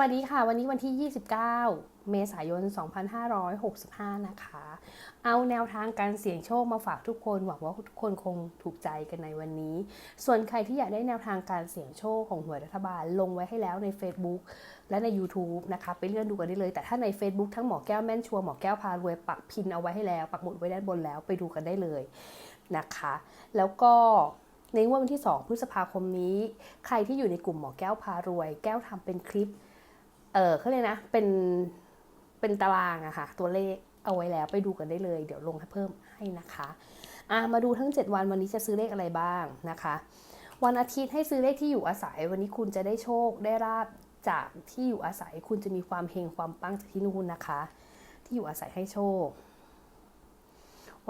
วัสดีค่ะ วันนี้วันที่ 29 เมษายน 2565 นะคะ เอาแนวทางการเสี่ยงโชคมาฝากทุกคน หวังว่าทุกคนคงถูกใจกันในวันนี้ ส่วนใครที่อยากได้แนวทางการเสี่ยงโชคของหวยรัฐบาลลงไว้ให้แล้วใน Facebook และใน YouTube นะคะ ไปเลื่อนดูกันได้เลย แต่ถ้าใน Facebook ทั้งหมอแก้วแม่นชัวหมอแก้วพารวยปักพินเอาไว้ให้แล้ว ปักหมุดไว้ด้านบนแล้วไปดูกันได้เลยนะคะ แล้วก็ในวดวันที่ 2 พฤษภาคมนี้ ใครที่อยู่ในกลุ่มหมอแก้วพารวย แก้วทำเป็นคลิป เออเขาเลยกนะ เป็นเป็นตารางอะค่ะ ตัวเลขเอาไว้แล้วไปดูกันได้เลย เดี๋ยวลงให้เพิ่มให้นะคะอะมาดูทั้ง 7 วันวันนี้จะซื้อเลขอะไรบ้างนะคะ วันอาทิตย์ให้ซื้อเลขที่อยู่อาศัย วันนี้คุณจะได้โชคได้ราบจากที่อยู่อาศัย คุณจะมีความเฮงความปังจากที่นู่นนะคะ ที่อยู่อาศัยให้โชค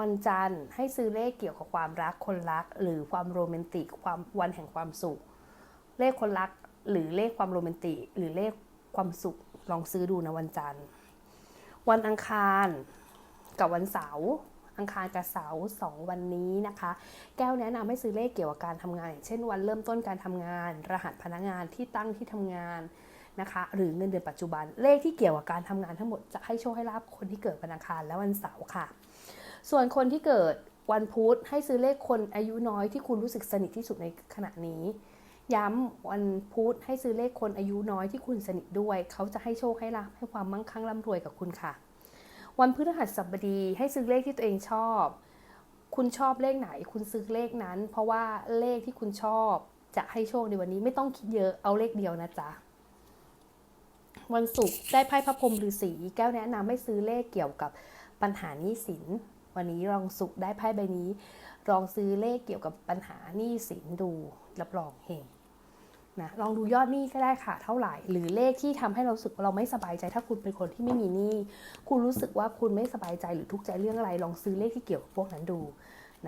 วันจันทร์ให้ซื้อเลขเกี่ยวกับความรักคนรัก หรือความโรแมนติกความวันแห่งความสุข เลขคนรักหรือเลขความโรแมนติกหรือเลข ความสุขลองซื้อดูนะวันจันทร์ วันอังคารกับวันเสาร์อังคารกับเสาร์สองวันนี้นะคะ แก้วแนะนำให้ซื้อเลขเกี่ยวกับการทำงานอย่างเช่นวันเริ่มต้นการทำงาน รหัสพนักงานที่ตั้งที่ทำงานนะคะ หรือเงินเดือนปัจจุบันเลขที่เกี่ยวกับการทำงานทั้งหมดจะให้โชคให้ลาบคนที่เกิดวันอังคารและวันเสาร์ค่ะ ส่วนคนที่เกิดวันพุธให้ซื้อเลขคนอายุน้อยที่คุณรู้สึกสนิทที่สุดในขณะนี้ ย้ำวันพุธให้ซื้อเลขคนอายุน้อยที่คุณสนิทด้วย เขาจะให้โชคให้ลาภให้ความมั่งคั่งร่ำรวยกับคุณค่ะ วันพฤหัสบดีให้ซื้อเลขที่ตัวเองชอบ คุณชอบเลขไหน คุณซื้อเลขนั้น เพราะว่าเลขที่คุณชอบจะให้โชคในวันนี้ไม่ต้องคิดเยอะเอาเลขเดียวนะจ๊ะวันศุกร์ได้ไพ่พระพรหมฤาษีแก้วแนะนำให้ซื้อเลขเกี่ยวกับปัญหาหนี้สิน วันนี้ลองสุกร์ได้ไพ่ใบนี้ลองซื้อเลขเกี่ยวกับปัญหาหนี้สินดู รับรองเฮงนะลองดูยอดหนี้ก็ได้ค่ะ เท่าไหร่ หรือเลขที่ทำให้เราสึกเราไม่สบายใจ ถ้าคุณเป็นคนที่ไม่มีหนี้ คุณรู้สึกว่าคุณไม่สบายใจหรือทุกข์ใจเรื่องอะไร ลองซื้อเลขที่เกี่ยวกับพวกนั้นดู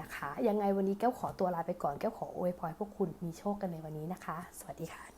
นะคะ ยังไงวันนี้แก้วขอตัวลาไปก่อน แก้วขออวยพรพวกคุณมีโชคกันในวันนี้นะคะ สวัสดีค่ะ